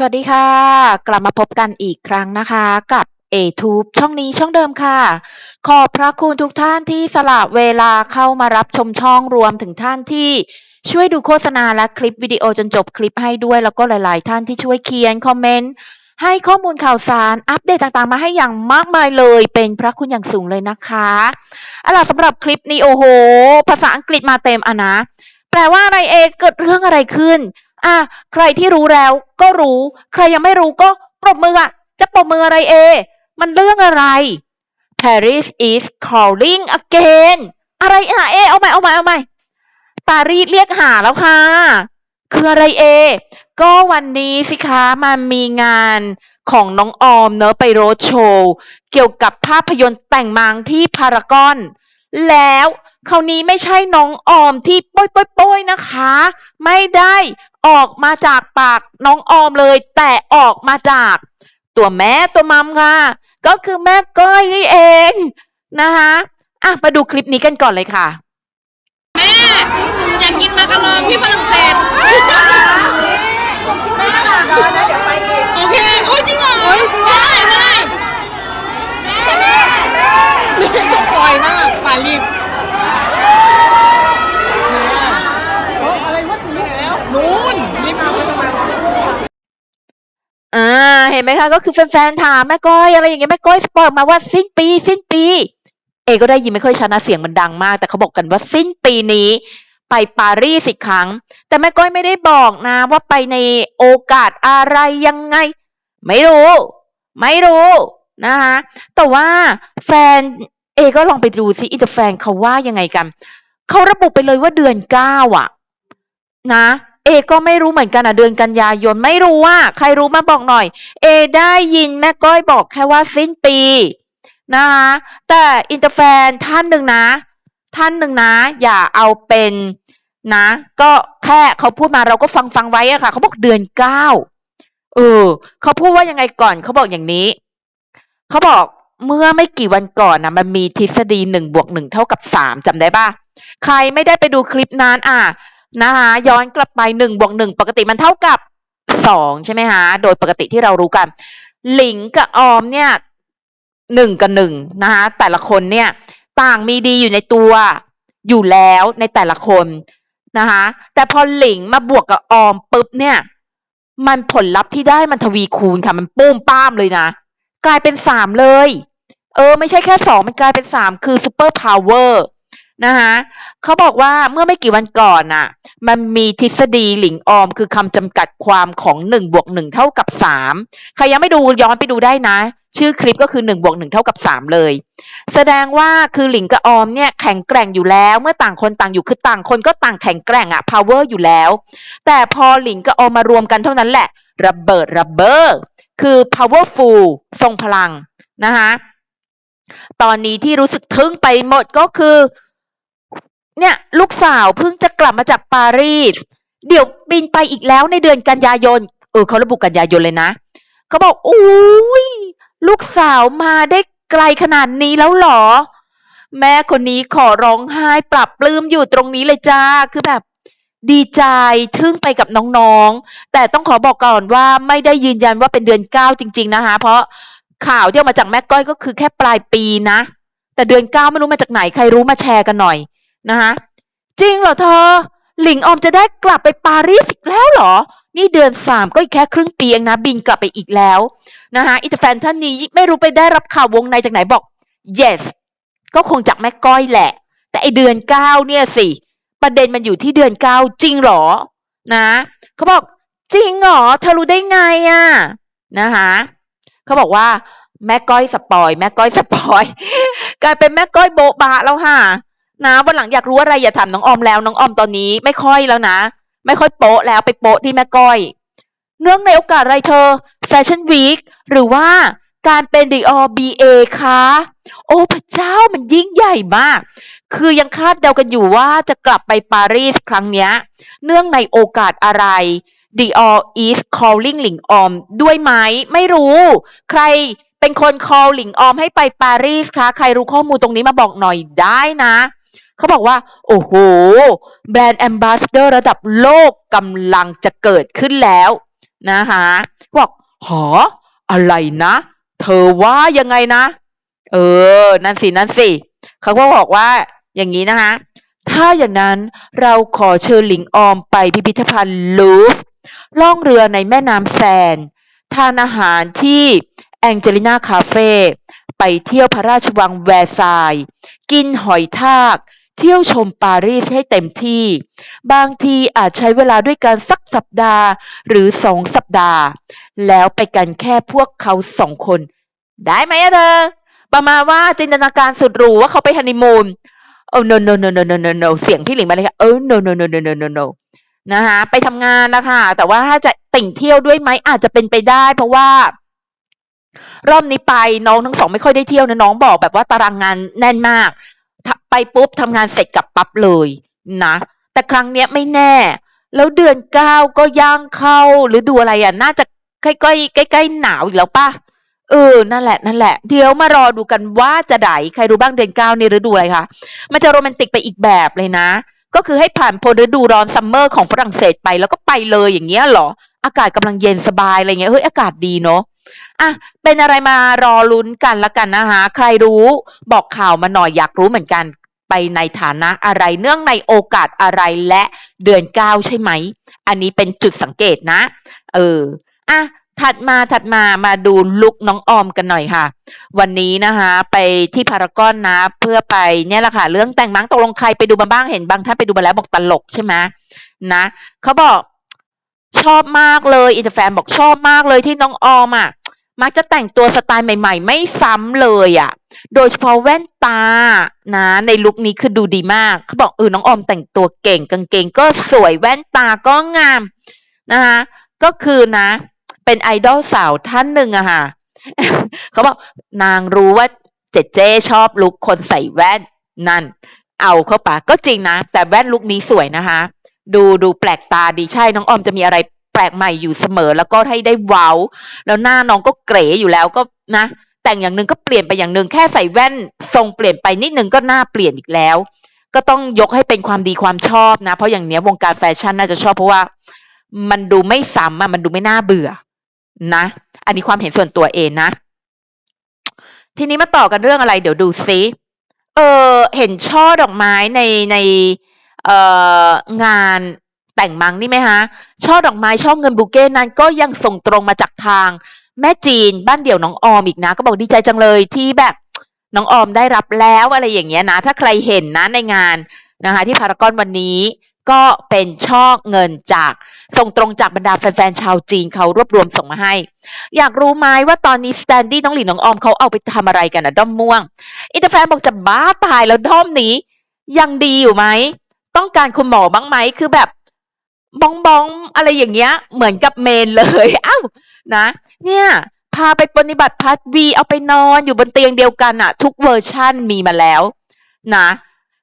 สวัสดีค่ะ กลับมาพบกันอีกครั้งนะคะกับ ATube ช่องนี้ช่องเดิมค่ะ ขอบพระคุณทุกท่านที่สละเวลาเข้ามารับชมช่องรวมถึงท่านที่ช่วยดูโฆษณาและคลิปวิดีโอจนจบคลิปให้ด้วย แล้วก็หลาย ๆ ท่านที่ช่วยเขียนคอมเมนต์ให้ข้อมูลข่าวสารอัปเดตต่างๆ มาให้อย่างมากมายเลย เป็นพระคุณอย่างสูงเลยนะคะเอาล่ะสำหรับคลิปนี้โอ้โห ภาษาอังกฤษมาเต็มอะนะ แปลว่าอะไรเองเกิดเรื่องอะไรขึ้น อะใครที่รู้แล้วก็รู้ ใครยังไม่รู้ก็ปรบมืออะจะปรบมืออะไรเอ มันเรื่องอะไร Paris is calling again อะไรอะเอ เอาใหม่เอาใหม่เอาใหม่ปารีสเรียกหาแล้วค่ะ คืออะไรเอ ก็วันนี้สิคะมันมีงานของน้องออมเนอะไปโรดโชว์ เกี่ยวกับภาพยนตร์แต่งมังที่พารากอน แล้ว คราวนี้ไม่ใช่น้องออมที่ป้ยป้ยป้ยนะคะ ไม่ได้ออกมาจากปากน้องออมเลย แต่ออกมาจากตัวแม่ตัวมัมค่ะ ก็คือแม่ก้อยนี่เองนะคะอะมาดูคลิปนี้กันก่อนเลยค่ะ แม่ อยากกินมาการองที่ฝรั่งเศสแม่รอนะเดี๋ยวไปอีกโอเคโอ้ยจริงเหรอไม่ได้ไม่ได้แม่สปอยมากป่ารีบ อะไรวะถึงแล้ว นู้นรีบ เอาไปทำไมวะ อ่าเห็นไหมคะก็คือแฟนๆถามแม่ก้อยอะไรอย่างเงี้ยแม่ก้อยสปอยมาว่าสิ้นปี สิ้นปี เอก็ได้ยินไม่ค่อยชัดนะเสียงมันดังมาก แต่เขาบอกกันว่าสิ้นปีนี้ไปปารีสอีกครั้ง แต่แม่ก้อยไม่ได้บอกนะ ว่าไปในโอกาสอะไรยังไง ไม่รู้ ไม่รู้นะคะแต่ว่าแฟนเอก็ลองไปดูซิอินเตอร์แฟนเขาว่ายังไงกันเขาระบุไปเลยว่าเดือนเก้าอะ นะ เอก็ไม่รู้เหมือนกันอะเดือนกันยายนไม่รู้ว่า ใครรู้มาบอกหน่อย เอได้ยินแม่ก้อยบอกแค่ว่าสิ้นปีนะคะแต่อินเตอร์แฟนท่านหนึ่งนะ ท่านหนึ่งนะ อย่าเอาเป็นนะ ก็แค่เขาพูดมาเราก็ฟังฟังไว้อะค่ะเขาบอกเดือนเก้าเออเขาพูดว่ายังไงก่อนเขาบอกอย่างนี้เขาบอกเมื่อไม่กี่วันก่อนนะมันมีทฤษฎีหนึ่งบวกหนึ่งเท่ากับสามจำได้ปะใครไม่ได้ไปดูคลิปนั้นอะ นะคะย้อนกลับไปหนึ่งบวกหนึ่งปกติมันเท่ากับสองใช่ไหมฮะโดยปกติที่เรารู้กัน หลิงกับออมเนี่ยหนึ่งกับหนึ่งนะคะแต่ละคนเนี่ยต่างมีดีอยู่ในตัวอยู่แล้วในแต่ละคนนะคะแต่พอหลิงมาบวกกับออมปุ๊บเนี่ย มันผลลัพธ์ที่ได้มันทวีคูณค่ะ มันปุ้มป้ามเลยนะ กลายเป็นสามเลย เออ ไม่ใช่แค่สองมันกลายเป็นสามคือซูเปอร์พาวเวอร์ นะคะเขาบอกว่าเมื่อไม่กี่วันก่อนน่ะ มันมีทฤษฎีหลิงออม คือคำจำกัดความของหนึ่งบวกหนึ่งเท่ากับสามใครยังไม่ดูย้อนไปดูได้นะ ชื่อคลิปก็คือหนึ่งบวกหนึ่งเท่ากับสามเลย แสดงว่าคือหลิงกับออมเนี่ยแข็งแกร่งอยู่แล้ว เมื่อต่างคนต่างอยู่คือต่างคนก็ต่างแข็งแกร่งอะ power อยู่แล้ว แต่พอหลิงกับออมมารวมกันเท่านั้นแหละ ระเบิดระเบ้อคือ powerful ทรงพลังนะคะตอนนี้ที่รู้สึกทึ่งไปหมดก็คือ เนี่ยลูกสาวเพิ่งจะกลับมาจากปารีส เดี๋ยวบินไปอีกแล้วในเดือนกันยายน เออเขาระบุกันยายนเลยนะ เขาบอกอุ้ยลูกสาวมาได้ไกลขนาดนี้แล้วหรอ แม่คนนี้ขอร้องไห้ปรับปลื้มอยู่ตรงนี้เลยจ้า คือแบบดีใจทึ่งไปกับน้องๆ แต่ต้องขอบอกก่อนว่าไม่ได้ยืนยันว่าเป็นเดือนเก้าจริง ๆ นะคะ เพราะข่าวที่ออกมาจากแม่ก้อยก็คือแค่ปลายปีนะ แต่เดือนเก้าไม่รู้มาจากไหนใครรู้มาแชร์กันหน่อย นะคะจริงเหรอเธอ หลิงออมจะได้กลับไปปารีสอีกแล้วเหรอ นี่เดือนสามก็อีกแค่ครึ่งปีเองนะ บินกลับไปอีกแล้วนะคะอิตาแฟนท่านนี้ไม่รู้ไปได้รับข่าววงในจากไหนบอก yes ก็คงจากแม่ก้อยแหละ แต่ไอเดือนเก้าเนี่ยสิ ประเด็นมันอยู่ที่เดือนเก้าจริงเหรอ นะเขาบอกจริงเหรอเธอรู้ได้ไงอะนะคะเขาบอกว่าแม่ก้อยสปอย แม่ก้อยสปอย กลายเป็นแม่ก้อยโบบะแล้วค่ะ นะวันหลังอยากรู้อะไรอย่าถามน้องออมแล้วน้องออมตอนนี้ไม่ค่อยแล้วนะ ไม่ค่อยโป๊ะแล้วไปโป๊ะที่แม่ก้อย เนื่องในโอกาสอะไรเธอแฟชั่นวีคหรือว่าการเป็นดีออบีเอคะโอ้พระเจ้ามันยิ่งใหญ่มาก คือยังคาดเดากันอยู่ว่าจะกลับไปปารีสครั้งเนี้ย เนื่องในโอกาสอะไร Dior is calling หลิงออมด้วยไหมไม่รู้ ใครเป็นคน call หลิงออมให้ไปปารีสคะ ใครรู้ข้อมูลตรงนี้มาบอกหน่อยได้นะ เขาบอกว่า โอ้โห แบรนด์แอมบาสเดอร์ระดับโลกกำลังจะเกิดขึ้นแล้วนะคะบอกหอ อะไรนะ เธอว่ายังไงนะ เออ นั่นสิ นั่นสิ เขาก็บอกว่าอย่างนี้นะคะ ถ้าอย่างนั้นเราขอเชิญหลิงออมไปพิพิธภัณฑ์ลูฟล่องเรือในแม่น้ำแซน ทานอาหารที่แองเจลิน่าคาเฟ่ไปเที่ยวพระราชวังแวร์ซาย กินหอยทาก เที่ยวชมปารีสให้เต็มที่ บางทีอาจใช้เวลาด้วยกันสักสัปดาห์หรือสองสัปดาห์ แล้วไปกันแค่พวกเขาสองคน ได้ไหมอเธอประมาณว่าจินตนาการสุดหรูว่าเขาไปฮันนีมูนโอ้ no no no no no no no เสียงพี่หลิงมาเลยค่ะเออ no no no no no no no นะคะไปทำงานนะคะแต่ว่าถ้าจะติ่งเที่ยวด้วยไหมอาจจะเป็นไปได้ เพราะว่ารอบนี้ไปน้องทั้งสองไม่ค่อยได้เที่ยวนะน้องบอกแบบว่าตารางงานแน่นมาก ไปปุ๊บทำงานเสร็จกลับปั๊บเลยนะ แต่ครั้งเนี้ยไม่แน่ แล้วเดือนเก้าก็ย่างเข้าหรือดูอะไรอะ น่าจะใกล้ๆใกล้ๆหนาวอีกแล้วป่ะเออ นั่นแหละ นั่นแหละ เดี๋ยวมารอดูกันว่าจะไดใครรู้บ้างเดือนเก้าในฤดูอะไรคะ มันจะโรแมนติกไปอีกแบบเลยนะ ก็คือให้ผ่านพ้นฤดูร้อนซัมเมอร์ของฝรั่งเศสไปแล้วก็ไปเลยอย่างเงี้ยเหรอ อากาศกำลังเย็นสบายอะไรเงี้ย เฮ้ย อากาศดีเนาะ อะเป็นอะไรมารอลุ้นกันละกันนะคะ ใครรู้บอกข่าวมาหน่อยอยากรู้เหมือนกันไปในฐานะอะไรเนื่องในโอกาสอะไรและเดือนเก้าใช่ไหม อันนี้เป็นจุดสังเกตนะ เอออะถัดมาถัดมามาดูลุกน้องออมกันหน่อยค่ะ วันนี้นะคะ ไปที่พารากอนนะ เพื่อไปเนี่ยแหละค่ะ เรื่องแต่งมั้งตกลงใครไปดูมาบ้างเห็นบางท่านไปดูมาแล้วบอกตลกใช่ไหมนะเขาบอกชอบมากเลยอินเตอร์แฟนบอกชอบมากเลยที่น้องออมอะ มักจะแต่งตัวสไตล์ใหม่ ๆ ไม่ซ้ำเลยอะ โดยเฉพาะแว่นตานะ ในลุคนี้คือดูดีมาก เขาบอกเออน้องออมแต่งตัวเก่งกางเกงก็สวยแว่นตาก็งามนะคะก็คือนะ เป็นไอดอลสาวท่านหนึ่งอะค่ะเขาบอกนางรู้ว่าเจเจชอบลุคคนใส่แว่นนั่น เอาเข้าปะก็จริงนะ แต่แว่นลุคนี้สวยนะคะ ดูดูแปลกตาดีใช่น้องออมจะมีอะไร ลกใหม่อยู่เสมอ แล้วก็ให้ได้ว้าวแล้วหน้าน้องก็เก๋อยู่แล้วก็นะ แต่งอย่างหนึ่งก็เปลี่ยนไปอย่างหนึ่งแค่ใส่แว่นทรงเปลี่ยนไปนิดนึงก็หน้าเปลี่ยนอีกแล้ว ก็ต้องยกให้เป็นความดีความชอบนะ เพราะอย่างเนี้ยวงการแฟชั่นน่าจะชอบเพราะว่า มันดูไม่ซ้ำอะมันดูไม่น่าเบื่อ นะ อันนี้ความเห็นส่วนตัวเองนะ ทีนี้มาต่อกันเรื่องอะไร เดี๋ยวดูซิเออเห็นช่อดอกไม้ในในเอ่องาน แต่งมังนี่ไหมฮะ ช่อดอกไม้ช่อเงินบูเก้นั้นก็ยังส่งตรงมาจากทาง แม่จีนบ้านเดี่ยวน้องออมอีกนะ ก็บอกดีใจจังเลยที่แบบน้องออมได้รับแล้วอะไรอย่างเงี้ยนะ ถ้าใครเห็นนะในงานนะคะที่พารากอนวันนี้ก็เป็นช่อเงินจากส่งตรงจากบรรดาแฟนๆชาวจีนเขารวบรวมส่งมาให้ อยากรู้ไหมว่าตอนนี้สแตนดี้น้องหลินน้องออมเขาเอาไปทำอะไรกันอะด้อมม่วง อินเตอร์แฟนบอกจะบ้าตายแล้วด้อมนี้ ยังดีอยู่ไหม ต้องการคุณหมอบ้างไหม คือแบบ บองบองอะไรอย่างเงี้ย เหมือนกับเมนเลยอ้าวนะ เนี่ยพาไปปฏิบัติพัดวีเอาไปนอนอยู่บนเตียงเดียวกันอะทุกเวอร์ชั่นมีมาแล้ว นะ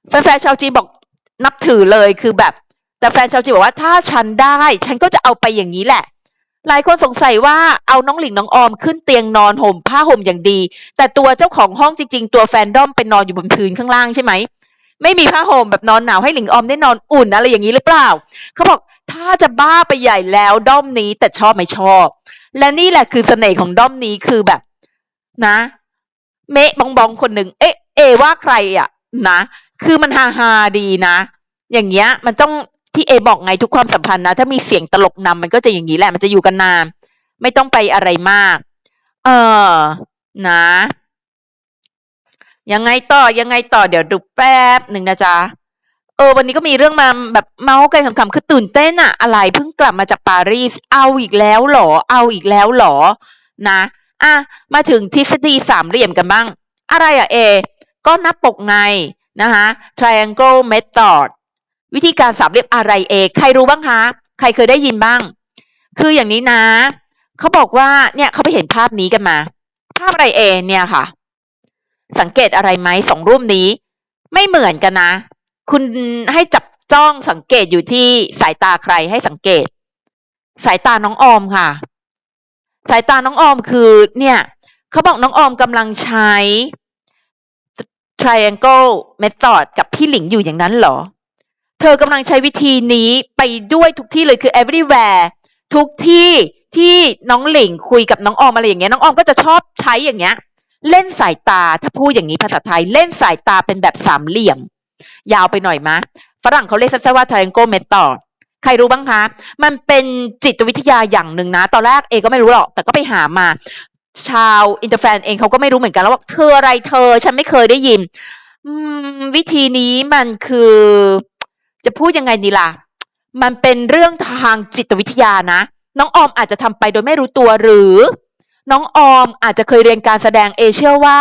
แฟนๆชาวจีนบอกนับถือเลยคือแบบ แต่แฟนชาวจีนบอกว่าถ้าฉันได้ ฉันก็จะเอาไปอย่างนี้แหละ หลายคนสงสัยว่าเอาน้องหลิงน้องออมขึ้นเตียงนอนห่มผ้าห่มอย่างดี แต่ตัวเจ้าของห้องจริง ๆ ตัวแฟนดอมไปนอนอยู่บนพื้นข้างล่างใช่ไหมไม่มีผ้าห่มแบบนอนหนาวให้หลิงออมได้นอนอุ่นอะไรอย่างนี้หรือเปล่าเขาบอก ถ้าจะบ้าไปใหญ่แล้วด้อมนี้แต่ชอบไม่ชอบ และนี่แหละคือเสน่ห์ของด้อมนี้คือแบบ นะ เมะบองบองคนหนึ่งเอ๊ะเอว่าใครอะ นะคือมันฮาฮาดีนะ อย่างเงี้ย มันต้องที่เอบอกไงทุกความสัมพันธ์นะ ถ้ามีเสียงตลกนำมันก็จะอย่างนี้แหละ มันจะอยู่กันนาน ไม่ต้องไปอะไรมาก เออ นะ ยังไงต่อ ยังไงต่อ เดี๋ยวดูแป๊บหนึ่งนะจ๊ะ เออ วันนี้ก็มีเรื่องมาแบบเมาส์กันขำๆคือตื่นเต้นอะอะไรเพิ่งกลับมาจากปารีสเอาอีกแล้วหรอ เอาอีกแล้วหรอ นะ อะ มาถึงทฤษฎีสามเหลี่ยมกันบ้าง อะไรอะเอ ก็นับปกไงนะคะ triangle method วิธีการสามเหลี่ยมอะไรเอ ใครรู้บ้างคะ ใครเคยได้ยินบ้าง คืออย่างนี้นะ เขาบอกว่า เนี่ยเขาไปเห็นภาพนี้กันมา ภาพอะไรเอ เนี่ยค่ะ สังเกตอะไรไหมสองรูปนี้ ไม่เหมือนกันนะ คุณให้จับจ้องสังเกตอยู่ที่สายตาใครให้สังเกต สายตาน้องออมค่ะ สายตาน้องออมคือ เนี่ยเขาบอกน้องออมกำลังใช้ triangle method กับพี่หลิงอยู่อย่างนั้นเหรอ เธอกำลังใช้วิธีนี้ไปด้วยทุกที่เลยคือ everywhere ทุกที่ที่น้องหลิงคุยกับน้องออมอะไรอย่างเงี้ยน้องออมก็จะชอบใช้อย่างเงี้ย เล่นสายตาถ้าพูดอย่างนี้ภาษาไทยเล่นสายตาเป็นแบบสามเหลี่ยม ยาวไปหน่อยมะ ฝรั่งเขาเรียกสั้นๆว่า triangle method ใครรู้บ้างคะ มันเป็นจิตวิทยาอย่างหนึ่งนะ ตอนแรกเอก็ไม่รู้หรอก แต่ก็ไปหามา ชาวอินเตอร์แฟนเองเขาก็ไม่รู้เหมือนกันแล้วว่าเธออะไรเธอ ฉันไม่เคยได้ยินวิธีนี้มันคือ จะพูดยังไงดีล่ะ มันเป็นเรื่องทางจิตวิทยานะ น้องออมอาจจะทำไปโดยไม่รู้ตัวหรือ น้องออมอาจจะเคยเรียนการแสดงเอเชื่อว่า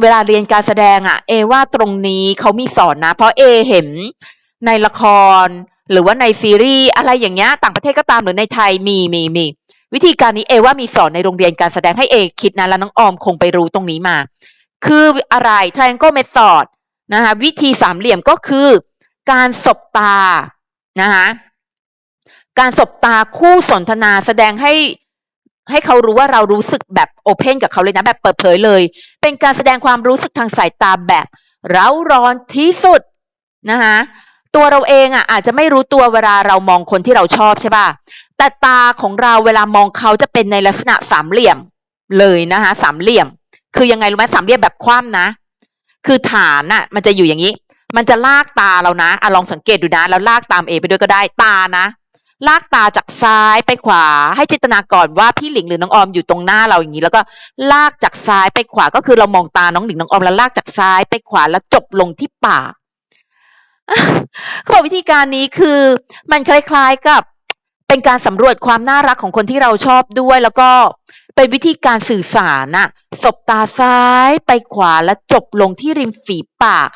เวลาเรียนการแสดงอะเอว่าตรงนี้เขามีสอนนะ เพราะเอเห็นในละคร หรือว่าในซีรีส์อะไรอย่างเงี้ยต่างประเทศก็ตามหรือในไทยมีมีมีวิธีการนี้เอว่ามีสอนในโรงเรียนการแสดงให้เอคิดนะแล้วน้องออมคงไปรู้ตรงนี้มา คืออะไร triangle method นะคะวิธีสามเหลี่ยมก็คือการสบตานะคะการสบตาคู่สนทนาแสดงให้ ให้เขารู้ว่าเรารู้สึกแบบโอเพนกับเขาเลยนะแบบเปิดเผยเลย เป็นการแสดงความรู้สึกทางสายตาแบบเร้าร้อนที่สุดนะคะตัวเราเองอะอาจจะไม่รู้ตัวเวลาเรามองคนที่เราชอบใช่ป่ะแต่ตาของเราเวลามองเขาจะเป็นในลักษณะสามเหลี่ยมเลยนะคะสามเหลี่ยม คือยังไงรู้ไหมสามเหลี่ยมแบบคว่ำนะ คือฐานน่ะ มันจะอยู่อย่างนี้ มันจะลากตาเรานะอะลองสังเกตดูนะแล้วลากตามเอไปด้วยก็ได้ตานะ ลากตาจากซ้ายไปขวา ให้จินตนาก่อนว่าพี่หลิงหรือน้องออมอยู่ตรงหน้าเราอย่างนี้ แล้วก็ลากจากซ้ายไปขวาก็คือเรามองตาน้องหลิงน้องออมแล้วลากจากซ้ายไปขวาแล้วจบลงที่ปากเขาบอกวิธีการนี้คือมันคล้ายๆกับเป็นการสำรวจความน่ารักของคนที่เราชอบด้วย แล้วก็เป็นวิธีการสื่อสารน่ะสบตาซ้ายไปขวาแล้วจบลงที่ริมฝีปาก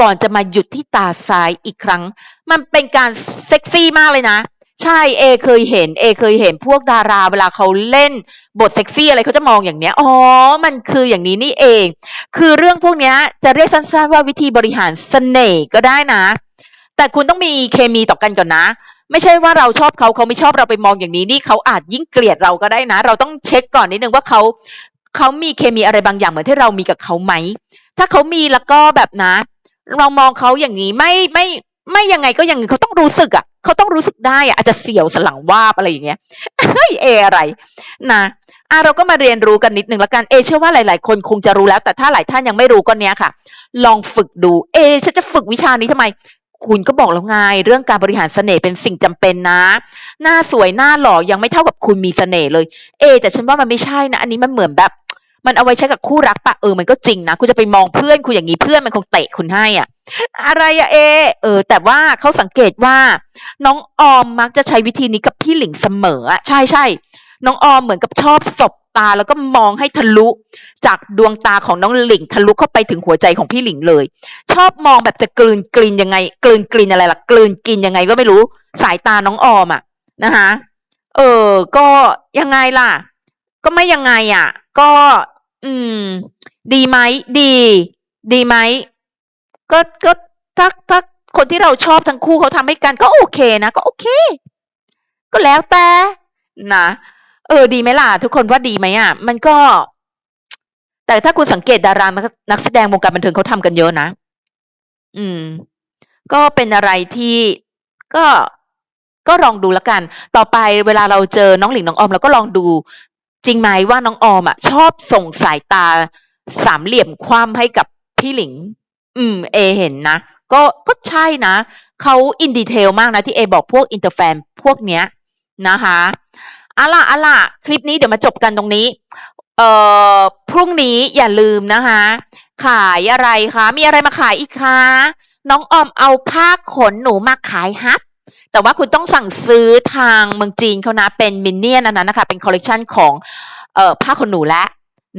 ก่อนจะมาหยุดที่ตาซ้ายอีกครั้ง มันเป็นการเซ็กซี่มากเลยนะ ใช่เอเคยเห็นเอเคยเห็นพวกดาราเวลาเขาเล่นบทเซ็กซี่อะไรเขาจะมองอย่างเนี้ยอ๋อมันคืออย่างนี้นี่เอง คือเรื่องพวกนี้จะเรียกสั้นๆว่าวิธีบริหารเสน่ห์ก็ได้นะ แต่คุณต้องมีเคมีต่อกันก่อนนะ ไม่ใช่ว่าเราชอบเขาเขาไม่ชอบเราไปมองอย่างนี้นี่เขาอาจยิ่งเกลียดเราก็ได้นะ เราต้องเช็คก่อนนิดนึงว่าเขาเขามีเคมีอะไรบางอย่างเหมือนที่เรามีกับเขาไหมถ้าเขามีแล้วก็แบบนะ เรามองเขาอย่างนี้ไม่ไม่ ไม่ยังไงก็ยังไงเขาต้องรู้สึกอะเขาต้องรู้สึกได้อะอาจจะเสียวสลังวาบอะไรอย่างเงี้ยเฮ้ยเออะไรนะอะเราก็มาเรียนรู้กันนิดนึงละกันเอเชื่อว่าหลาย ๆ คนคงจะรู้แล้ว แต่ถ้าหลายท่านยังไม่รู้ก็เนี้ยค่ะ ลองฝึกดูเอฉันจะฝึกวิชานี้ทำไมคุณก็บอกแล้วไงเรื่องการบริหารเสน่ห์เป็นสิ่งจำเป็นนะ หน้าสวยหน้าหล่อยังไม่เท่ากับคุณมีเสน่ห์เลย เอ แต่ฉันว่ามันไม่ใช่นะ อันนี้มันเหมือนแบบ มันเอาไว้ใช้กับคู่รักปะเออมันก็จริงนะคุณจะไปมองเพื่อนคุณอย่างนี้เพื่อนมันคงเตะคุณให้อะ อะไรอะเอ เออ แต่ว่าเขาสังเกตว่า น้องออมมักจะใช้วิธีนี้กับพี่หลิงเสมอใช่ใช่น้องออมเหมือนกับชอบสบตาแล้วก็มองให้ทะลุ จากดวงตาของน้องหลิงทะลุเข้าไปถึงหัวใจของพี่หลิงเลย ชอบมองแบบจะกลืนกลินยังไง กลืนกลินอะไรล่ะกลืนกินยังไงก็ไม่รู้ สายตาน้องออมอะนะคะเออ ก็ยังไงล่ะ ก็ไม่ยังไงอะ ก็ อืม ดีไหมดี ดีไหมก็ก็ถ้าถ้าคนที่เราชอบทั้งคู่เขาทำให้กันก็โอเคนะ ก็โอเค ก็แล้วแต่นะเออ ดีไหมล่ะ ทุกคนว่าดีไหมอะ มันก็ แต่ถ้าคุณสังเกตดารานักแสดงวงการบันเทิงเขาทำกันเยอะนะ อืม ก็เป็นอะไรที่ก็ก็ลองดูแล้วกัน ต่อไปเวลาเราเจอน้องหลิงน้องออมเราก็ลองดู จริงไหมว่าน้องออมอะชอบส่งสายตาสามเหลี่ยมคว่ำให้กับพี่หลิง อืม เอเห็นนะ ก็ก็ใช่นะ เขาอินดีเทลมากนะที่เอบอกพวกอินเตอร์แฟนพวกเนี้ยนะคะอาล่ะอาล่ะคลิปนี้เดี๋ยวมาจบกันตรงนี้ เอ่อ พรุ่งนี้อย่าลืมนะคะ ขายอะไรคะ มีอะไรมาขายอีกคะ น้องออมเอาผ้าขนหนูมาขายฮับ แต่ว่าคุณต้องสั่งซื้อทางเมืองจีนเขานะเป็นมินเนี่ยนอันนั้นนะคะเป็นคอลเลกชันของเอ่อผ้าขนหนูและ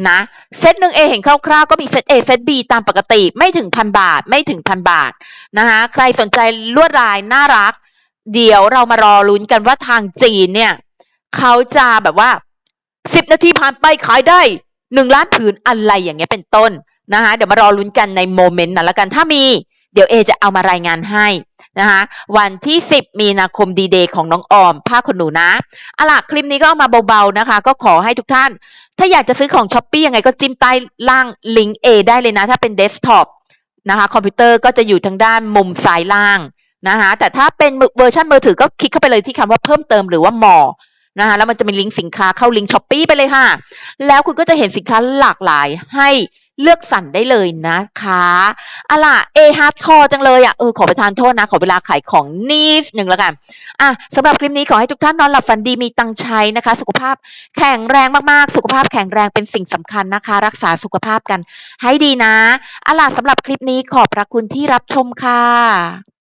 นะเซตหนึ่งเอเห็นคร่าวๆก็มีเซต A เซต B ตามปกติไม่ถึงพันบาทไม่ถึงพันบาทนะคะใครสนใจลวดลายน่ารัก เดี๋ยวเรามารอลุ้นกันว่าทางจีนเนี่ยเขาจะแบบว่าสิบนาทีผ่านไปขายได้หนึ่งล้านผืนอะไรอย่างเงี้ยเป็นต้นนะคะเดี๋ยวมารอลุ้นกันในโมเมนต์นั้นละกันถ้ามี เดี๋ยวเอจะเอามารายงานให้ นะคะวันที่ 10 มีนาคมดีเดย์ของน้องออมผ้าขนหนูนะอาล่ะคลิปนี้ก็เอามาเบาๆนะคะ ก็ขอให้ทุกท่าน ถ้าอยากจะซื้อของช้อปปี้ยังไงก็จิ้มใต้ล่างลิงก์ A ได้เลยนะ ถ้าเป็นเดสก์ท็อปนะคะคอมพิวเตอร์ก็จะอยู่ทางด้านมุมซ้ายล่างนะคะแต่ถ้าเป็นเวอร์ชันมือถือก็คลิกเข้าไปเลยที่คำว่าเพิ่มเติมหรือว่า more นะคะแล้วมันจะมีลิงก์สินค้าเข้าลิงก์ช้อปปีไปเลยค่ะ แล้วคุณก็จะเห็นสินค้าหลากหลายให้ เลือกสั่นได้เลยนะคะอะล่ะเอฮาร์ดคอจังเลยอะเออขอประทานโทษนะ ขอเวลาขายของนิดหนึ่งแล้วกันอะสำหรับคลิปนี้ขอให้ทุกท่านนอนหลับฝันดีมีตังค์ใช้นะคะ สุขภาพแข็งแรงมากๆ สุขภาพแข็งแรงเป็นสิ่งสำคัญนะคะ รักษาสุขภาพกันให้ดีนะอะล่ะสำหรับคลิปนี้ขอบพระคุณที่รับชมค่ะ